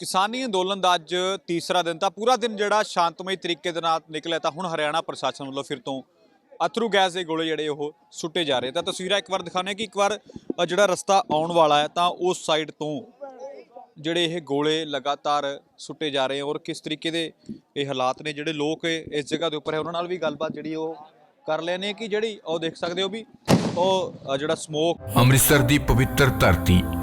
ਕਿਸਾਨੀ ਅੰਦੋਲਨ ਦਾ ਅੱਜ ਤੀਸਰਾ ਦਿਨ ਤਾਂ ਪੂਰਾ ਦਿਨ ਜਿਹੜਾ ਸ਼ਾਂਤਮਈ ਤਰੀਕੇ ਦੇ ਨਾਲ ਨਿਕਲਿਆ ਤਾਂ ਹੁਣ ਹਰਿਆਣਾ ਪ੍ਰਸ਼ਾਸਨ ਵੱਲੋਂ ਫਿਰ ਤੋਂ ਅਥਰੂ ਗੈਸ ਦੇ ਗੋਲੇ ਜਿਹੜੇ ਉਹ ਸੁੱਟੇ ਜਾ ਰਹੇ। ਤਾਂ ਤਸਵੀਰਾਂ ਇੱਕ ਵਾਰ ਦਿਖਾਣੇ ਕਿ ਇੱਕ ਵਾਰ ਜਿਹੜਾ ਰਸਤਾ ਆਉਣ ਵਾਲਾ ਹੈ ਤਾਂ ਉਸ ਸਾਈਡ ਤੋਂ ਜਿਹੜੇ ਇਹ ਗੋਲੇ ਲਗਾਤਾਰ ਸੁੱਟੇ ਜਾ ਰਹੇ ਔਰ ਕਿਸ ਤਰੀਕੇ ਦੇ ਇਹ ਹਾਲਾਤ ਨੇ, ਜਿਹੜੇ ਲੋਕ ਇਸ ਜਗ੍ਹਾ ਦੇ ਉੱਪਰ ਹੈ, ਉਹਨਾਂ ਨਾਲ ਵੀ ਗੱਲਬਾਤ ਜਿਹੜੀ ਉਹ ਕਰ ਲੈਣੇ ਕਿ ਜਿਹੜੀ ਉਹ ਦੇਖ ਸਕਦੇ ਹੋ ਵੀ ਉਹ ਜਿਹੜਾ ਸਮੋਕ ਅੰਮ੍ਰਿਤਸਰ ਦੀ ਪਵਿੱਤਰ ਧਰਤੀ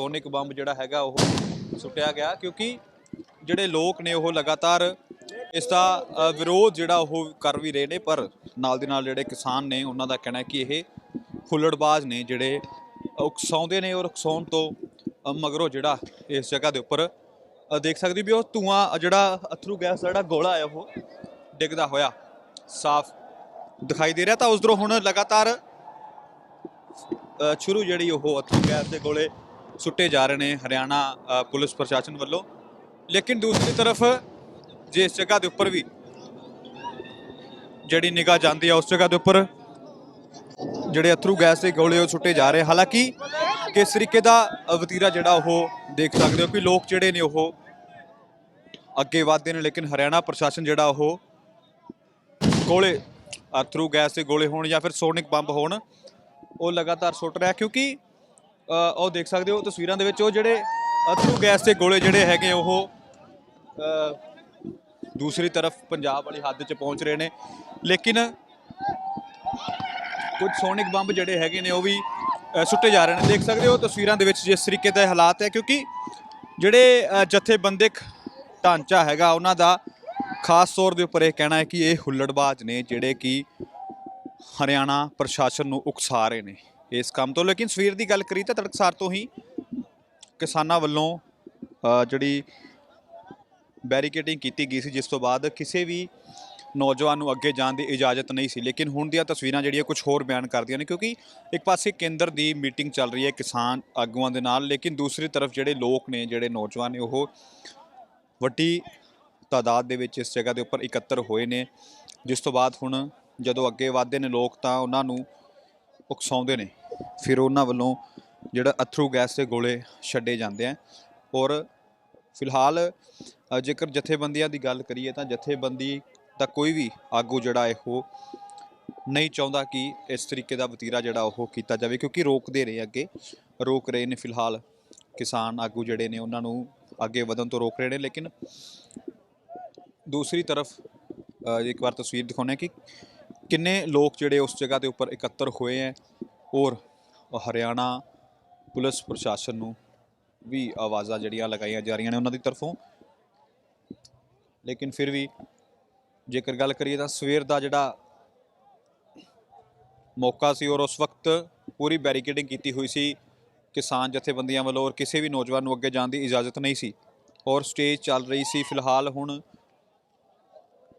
ਸੋਨਿਕ ਬੰਬ ਜਿਹੜਾ ਹੈਗਾ ਉਹ ਸੁੱਟਿਆ ਗਿਆ ਕਿਉਂਕਿ ਜਿਹੜੇ ਲੋਕ ਨੇ ਉਹ ਲਗਾਤਾਰ ਇਸ ਦਾ ਵਿਰੋਧ ਜਿਹੜਾ ਉਹ ਕਰ ਵੀ ਰਹੇ ਨੇ, ਪਰ ਨਾਲ ਦੀ ਨਾਲ ਜਿਹੜੇ ਕਿਸਾਨ ਨੇ ਉਹਨਾਂ ਦਾ ਕਹਿਣਾ ਕਿ ਇਹ ਹੁੱਲੜਬਾਜ਼ ਨੇ ਜਿਹੜੇ ਉਕਸਾਉਂਦੇ ਨੇ ਔਰ ਉਕਸਾਉਣ ਤੋਂ ਮਗਰੋਂ ਜਿਹੜਾ ਇਸ ਜਗ੍ਹਾ ਦੇ ਉੱਪਰ ਦੇਖ ਸਕਦੇ ਵੀ ਉਹ ਧੂਆਂ ਜਿਹੜਾ ਅਥਰੂ ਗੈਸ ਦਾ ਜਿਹੜਾ ਗੋਲਾ ਹੈ ਉਹ ਡਿੱਗਦਾ ਹੋਇਆ ਸਾਫ਼ ਦਿਖਾਈ ਦੇ ਰਿਹਾ। ਤਾਂ ਉਸਦਰੋਂ ਹੁਣ ਲਗਾਤਾਰ ਸ਼ੁਰੂ ਜਿਹੜੀ ਉਹ ਅਥਰੂ ਗੈਸ ਦੇ ਗੋਲੇ ਸੁੱਟੇ ਜਾ ਰਹੇ ਨੇ ਹਰਿਆਣਾ ਪੁਲਿਸ ਪ੍ਰਸ਼ਾਸਨ ਵੱਲੋਂ। ਲੇਕਿਨ ਦੂਸਰੀ ਤਰਫ, ਜੇ ਇਸ ਜਗ੍ਹਾ ਦੇ ਉੱਪਰ ਵੀ ਜਿਹੜੀ ਨਿਗਾਹ ਜਾਂਦੀ ਆ, ਉਸ ਜਗ੍ਹਾ ਦੇ ਉੱਪਰ ਜਿਹੜੇ ਅਥਰੂ ਗੈਸ ਦੇ ਗੋਲੇ ਉਹ ਸੁੱਟੇ ਜਾ ਰਹੇ। ਹਾਲਾਂਕਿ ਕਿਸ ਤਰੀਕੇ ਦਾ ਵਤੀਰਾ ਜਿਹੜਾ ਉਹ ਦੇਖ ਸਕਦੇ ਹੋ ਕਿ ਲੋਕ ਜਿਹੜੇ ਨੇ ਉਹ ਅੱਗੇ ਵਧਦੇ ਨੇ, ਲੇਕਿਨ ਹਰਿਆਣਾ ਪ੍ਰਸ਼ਾਸਨ ਜਿਹੜਾ ਉਹ ਗੋਲੇ, ਅਥਰੂ ਗੈਸ ਦੇ ਗੋਲੇ ਹੋਣ ਜਾਂ ਫਿਰ ਸੋਨਿਕ ਬੰਬ ਹੋਣ, ਉਹ ਲਗਾਤਾਰ ਸੁੱਟ ਰਿਹਾ ਕਿਉਂਕਿ ਉਹ ਦੇਖ ਸਕਦੇ ਹੋ ਤਸਵੀਰਾਂ ਦੇ ਵਿੱਚ ਉਹ ਜਿਹੜੇ ਅਥਰੂ ਗੈਸ ਦੇ ਗੋਲੇ ਜਿਹੜੇ ਹੈਗੇ ਉਹ ਦੂਸਰੀ ਤਰਫ ਪੰਜਾਬ ਵਾਲੀ ਹੱਦ 'ਚ ਪਹੁੰਚ ਰਹੇ ਨੇ। ਲੇਕਿਨ ਕੁਝ ਸੋਨਿਕ ਬੰਬ ਜਿਹੜੇ ਹੈਗੇ ਨੇ ਉਹ ਵੀ ਸੁੱਟੇ ਜਾ ਰਹੇ ਨੇ। ਦੇਖ ਸਕਦੇ ਹੋ ਤਸਵੀਰਾਂ ਦੇ ਵਿੱਚ ਜਿਸ ਤਰੀਕੇ ਦੇ ਹਾਲਾਤ ਹੈ ਕਿਉਂਕਿ ਜਿਹੜੇ ਅ, ਜਥੇਬੰਦਕ ਢਾਂਚਾ ਹੈਗਾ ਉਹਨਾਂ ਦਾ ਖਾਸ ਤੌਰ ਦੇ ਉੱਪਰ ਇਹ ਕਹਿਣਾ ਹੈ ਕਿ ਇਹ ਹੁੱਲੜਬਾਜ਼ ਨੇ ਜਿਹੜੇ ਕਿ ਹਰਿਆਣਾ ਪ੍ਰਸ਼ਾਸਨ ਨੂੰ ਉਕਸਾ ਰਹੇ ਨੇ। ਇਸ ਕੰਮ ਤੋਂ। ਲੇਕਿਨ ਸਵੇਰ ਦੀ ਗੱਲ ਕਰੀ ਤਾਂ ਤੜਕਸਾਰ ਤੋਂ ਹੀ ਕਿਸਾਨਾਂ ਵੱਲੋਂ ਜਿਹੜੀ ਬੈਰੀਕੇਡਿੰਗ ਕੀਤੀ ਗਈ ਸੀ, ਜਿਸ ਤੋਂ ਬਾਅਦ ਕਿਸੇ ਵੀ ਨੌਜਵਾਨ ਨੂੰ ਅੱਗੇ ਜਾਣ ਦੀ ਇਜਾਜ਼ਤ ਨਹੀਂ ਸੀ। ਲੇਕਿਨ ਹੁਣ ਦੀਆਂ ਤਸਵੀਰਾਂ ਜਿਹੜੀਆਂ ਕੁਝ ਹੋਰ ਬਿਆਨ ਕਰਦੀਆਂ ਨੇ, ਕਿਉਂਕਿ ਇੱਕ ਪਾਸੇ ਕੇਂਦਰ ਦੀ ਮੀਟਿੰਗ ਚੱਲ ਰਹੀ ਹੈ ਕਿਸਾਨ ਆਗੂਆਂ ਦੇ ਨਾਲ, ਲੇਕਿਨ ਦੂਸਰੀ ਤਰਫ ਜਿਹੜੇ ਲੋਕ ਨੇ, ਜਿਹੜੇ ਨੌਜਵਾਨ ਨੇ, ਉਹ ਵੱਡੀ ਤਾਦਾਦ ਦੇ ਵਿੱਚ ਇਸ ਜਗ੍ਹਾ ਦੇ ਉੱਪਰ ਇਕੱਤਰ ਹੋਏ ਨੇ। ਜਿਸ ਤੋਂ ਬਾਅਦ ਹੁਣ ਜਦੋਂ ਅੱਗੇ ਵਧਦੇ ਨੇ ਲੋਕ ਤਾਂ ਉਹਨਾਂ ਨੂੰ ਉਕਸਾਉਂਦੇ ਨੇ। ਫਿਰ ਉਹਨਾਂ ਵੱਲੋਂ ਜਿਹੜਾ ਅਥਰੂ ਗੈਸ ਦੇ ਗੋਲੇ ਛੱਡੇ ਜਾਂਦੇ ਆ। ਔਰ ਫਿਲਹਾਲ ਜੇਕਰ ਜਥੇਬੰਦੀਆਂ ਦੀ ਗੱਲ ਕਰੀਏ ਤਾਂ ਜਥੇਬੰਦੀ ਦਾ ਕੋਈ ਵੀ ਆਗੂ ਜਿਹੜਾ ਹੈ ਉਹ ਨਹੀਂ ਚਾਹੁੰਦਾ ਕਿ ਇਸ ਤਰੀਕੇ ਦਾ ਵਤੀਰਾ ਜਿਹੜਾ ਉਹ ਕੀਤਾ ਜਾਵੇ ਕਿਉਂਕਿ ਰੋਕਦੇ ਰਹੇ ਅੱਗੇ, ਰੋਕ ਰਹੇ ਨੇ ਫਿਲਹਾਲ ਕਿਸਾਨ ਆਗੂ ਜਿਹੜੇ ਨੇ ਉਹਨਾਂ ਨੂੰ ਅੱਗੇ ਵਧਣ ਤੋਂ ਰੋਕ ਰਹੇ ਨੇ। ਲੇਕਿਨ ਦੂਸਰੀ ਤਰਫ ਇੱਕ ਵਾਰ ਤਸਵੀਰ ਦਿਖਾਉਂਦੇ ਹਾਂ ਕਿ ਕਿੰਨੇ ਲੋਕ ਜਿਹੜੇ ਉਸ ਜਗ੍ਹਾ ਦੇ ਉੱਪਰ ਇਕੱਤਰ ਹੋਏ ਹੈ ਔਰ ਹਰਿਆਣਾ ਪੁਲਿਸ ਪ੍ਰਸ਼ਾਸਨ ਨੂੰ ਵੀ ਆਵਾਜ਼ਾਂ ਜਿਹੜੀਆਂ ਲਗਾਈਆਂ ਜਾ ਰਹੀਆਂ ਨੇ ਉਹਨਾਂ ਦੀ ਤਰਫੋਂ। ਲੇਕਿਨ ਫਿਰ ਵੀ ਜੇਕਰ ਗੱਲ ਕਰੀਏ ਤਾਂ ਸਵੇਰ ਦਾ ਜਿਹੜਾ ਮੌਕਾ ਸੀ ਔਰ ਉਸ ਵਕਤ ਪੂਰੀ ਬੈਰੀਕੇਡਿੰਗ ਕੀਤੀ ਹੋਈ ਸੀ, ਕਿਸਾਨ ਜਥੇਬੰਦੀਆਂ ਵੱਲੋਂ ਔਰ ਕਿਸੇ ਵੀ ਨੌਜਵਾਨ ਨੂੰ ਅੱਗੇ ਜਾਣ ਦੀ ਇਜਾਜ਼ਤ ਨਹੀਂ ਸੀ। ਔਰ ਸਟੇਜ ਚੱਲ ਰਹੀ ਸੀ ਫਿਲਹਾਲ ਹੁਣ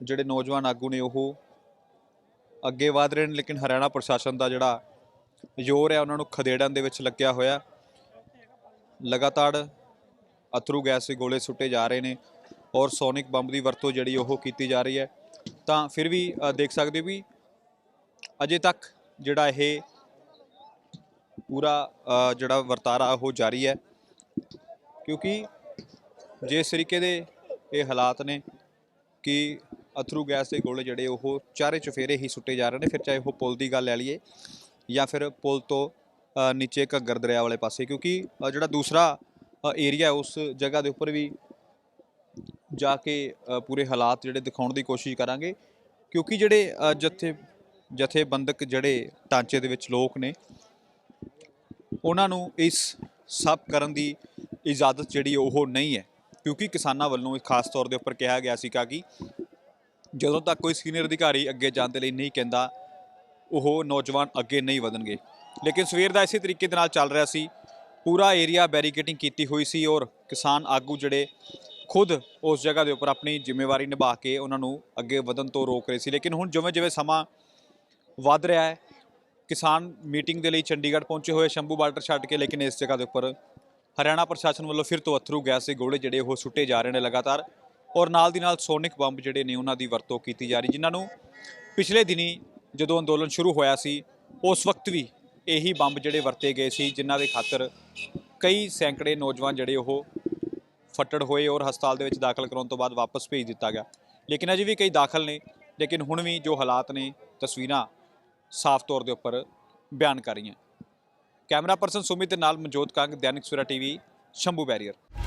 ਜਿਹੜੇ ਨੌਜਵਾਨ ਆਗੂ ਨੇ ਉਹ ਅੱਗੇ ਵਧ ਰਹੇ ਨੇ, ਲੇਕਿਨ ਹਰਿਆਣਾ ਪ੍ਰਸ਼ਾਸਨ ਦਾ ਜਿਹੜਾ ਜ਼ੋਰ ਹੈ ਉਹਨਾਂ ਨੂੰ ਖਦੇੜਨ ਦੇ ਵਿੱਚ ਲੱਗਿਆ ਹੋਇਆ। ਲਗਾਤਾਰ ਅਥਰੂ ਗੈਸ ਦੇ ਗੋਲੇ ਸੁੱਟੇ ਜਾ ਰਹੇ ਨੇ ਔਰ ਸੋਨਿਕ ਬੰਬ ਦੀ ਵਰਤੋਂ ਜਿਹੜੀ ਉਹ ਕੀਤੀ ਜਾ ਰਹੀ ਹੈ। ਤਾਂ ਫਿਰ ਵੀ ਦੇਖ ਸਕਦੇ ਹੋ ਵੀ ਅਜੇ ਤੱਕ ਜਿਹੜਾ ਇਹ ਪੂਰਾ ਜਿਹੜਾ ਵਰਤਾਰਾ ਉਹ ਜਾਰੀ ਹੈ। ਕਿਉਂਕਿ ਜਿਸ ਤਰੀਕੇ ਦੇ ਇਹ ਹਾਲਾਤ ਨੇ ਕਿ ਅਥਰੂ ਗੈਸ ਦੇ ਗੋਲੇ ਜਿਹੜੇ ਉਹ ਚਾਰੇ ਚੁਫੇਰੇ ਹੀ ਸੁੱਟੇ ਜਾ ਰਹੇ ਨੇ, ਫਿਰ ਚਾਹੇ ਉਹ ਪੁਲ ਦੀ ਗੱਲ ਲੈ ਲਈਏ ਜਾਂ ਫਿਰ ਪੁਲ ਤੋਂ ਨੀਚੇ ਘੱਗਰ ਦਰਿਆ ਵਾਲੇ ਪਾਸੇ, ਕਿਉਂਕਿ ਜਿਹੜਾ ਦੂਸਰਾ ਏਰੀਆ ਉਸ ਜਗ੍ਹਾ ਦੇ ਉੱਪਰ ਵੀ ਜਾ ਕੇ ਪੂਰੇ ਹਾਲਾਤ ਜਿਹੜੇ ਦਿਖਾਉਣ ਦੀ ਕੋਸ਼ਿਸ਼ ਕਰਾਂਗੇ। ਕਿਉਂਕਿ ਜਿਹੜੇ ਜਥੇ, ਜਥੇਬੰਦਕ ਜਿਹੜੇ ਢਾਂਚੇ ਦੇ ਵਿੱਚ ਲੋਕ ਨੇ, ਉਹਨਾਂ ਨੂੰ ਇਸ ਸਭ ਕਰਨ ਦੀ ਇਜਾਜ਼ਤ ਜਿਹੜੀ ਉਹ ਨਹੀਂ ਹੈ। ਕਿਉਂਕਿ ਕਿਸਾਨਾਂ ਵੱਲੋਂ ਖਾਸ ਤੌਰ ਦੇ ਉੱਪਰ ਕਿਹਾ ਗਿਆ ਸੀਗਾ ਕਿ ਜਦੋਂ ਤੱਕ ਕੋਈ ਸੀਨੀਅਰ ਅਧਿਕਾਰੀ ਅੱਗੇ ਜਾਣ ਦੇ ਲਈ ਨਹੀਂ ਕਹਿੰਦਾ ਉਹ ਨੌਜਵਾਨ ਅੱਗੇ ਨਹੀਂ ਵਧਣਗੇ। ਲੇਕਿਨ ਸਵੇਰ ਦਾ ਇਸੇ ਤਰੀਕੇ ਦੇ ਨਾਲ ਚੱਲ ਰਿਹਾ ਸੀ। ਪੂਰਾ ਏਰੀਆ ਬੈਰੀਕੇਟਿੰਗ ਕੀਤੀ ਹੋਈ ਸੀ ਔਰ ਕਿਸਾਨ ਆਗੂ ਜਿਹੜੇ ਖੁਦ ਉਸ ਜਗ੍ਹਾ ਦੇ ਉੱਪਰ ਆਪਣੀ ਜ਼ਿੰਮੇਵਾਰੀ ਨਿਭਾ ਕੇ ਉਹਨਾਂ ਨੂੰ ਅੱਗੇ ਵਧਣ ਤੋਂ ਰੋਕ ਰਹੇ ਸੀ। ਲੇਕਿਨ ਹੁਣ ਜਿਵੇਂ ਜਿਵੇਂ ਸਮਾਂ ਵੱਧ ਰਿਹਾ ਹੈ, ਕਿਸਾਨ ਮੀਟਿੰਗ ਦੇ ਲਈ ਚੰਡੀਗੜ੍ਹ ਪਹੁੰਚੇ ਹੋਏ, ਸ਼ੰਭੂ ਬਾਰਡਰ ਛੱਡ ਕੇ, ਲੇਕਿਨ ਇਸ ਜਗ੍ਹਾ ਦੇ ਉੱਪਰ ਹਰਿਆਣਾ ਪ੍ਰਸ਼ਾਸਨ ਵੱਲੋਂ ਫਿਰ ਤੋਂ ਅਥਰੂ ਗੈਸ ਦੇ ਗੋਲੇ ਜਿਹੜੇ ਉਹ ਸੁੱਟੇ ਜਾ ਰਹੇ ਨੇ ਲਗਾਤਾਰ। ਔਰ ਨਾਲ ਦੀ ਨਾਲ ਸੋਨਿਕ ਬੰਬ ਜਿਹੜੇ ਨੇ ਉਹਨਾਂ ਦੀ ਵਰਤੋਂ ਕੀਤੀ ਜਾ ਰਹੀ, ਜਿਨ੍ਹਾਂ ਨੂੰ ਪਿਛਲੇ ਦਿਨੀ ਜਦੋਂ ਅੰਦੋਲਨ ਸ਼ੁਰੂ ਹੋਇਆ ਸੀ, ਉਸ ਵਕਤ ਵੀ ਇਹੀ ਬੰਬ ਜਿਹੜੇ ਵਰਤੇ ਗਏ ਸੀ, ਜਿਨ੍ਹਾਂ ਦੇ ਖਾਤਰ ਕਈ ਸੈਂਕੜੇ ਨੌਜਵਾਨ ਜਿਹੜੇ ਉਹ ਫੱਟੜ ਹੋਏ ਔਰ ਹਸਪਤਾਲ ਦੇ ਵਿੱਚ ਦਾਖਲ ਕਰਾਉਣ ਤੋਂ ਬਾਅਦ ਵਾਪਸ ਭੇਜ ਦਿੱਤਾ ਗਿਆ। ਲੇਕਿਨ ਅਜੇ ਵੀ ਕਈ ਦਾਖਲ ਨੇ, ਲੇਕਿਨ ਹੁਣ ਵੀ ਜੋ ਹਾਲਾਤ ਨੇ, ਤਸਵੀਰਾਂ ਸਾਫ਼ ਤੌਰ ਦੇ ਉੱਪਰ ਬਿਆਨ ਕਰ ਰਹੀਆਂ। ਕੈਮਰਾ ਪਰਸਨ ਸੁਮਿਤ ਦੇ ਨਾਲ ਮਨਜੋਤ ਕੰਗ, ਦੈਨਿਕ ਸਵੇਰਾ ਟੀਵੀ, ਸ਼ੰਭੂ ਬੈਰੀਅਰ।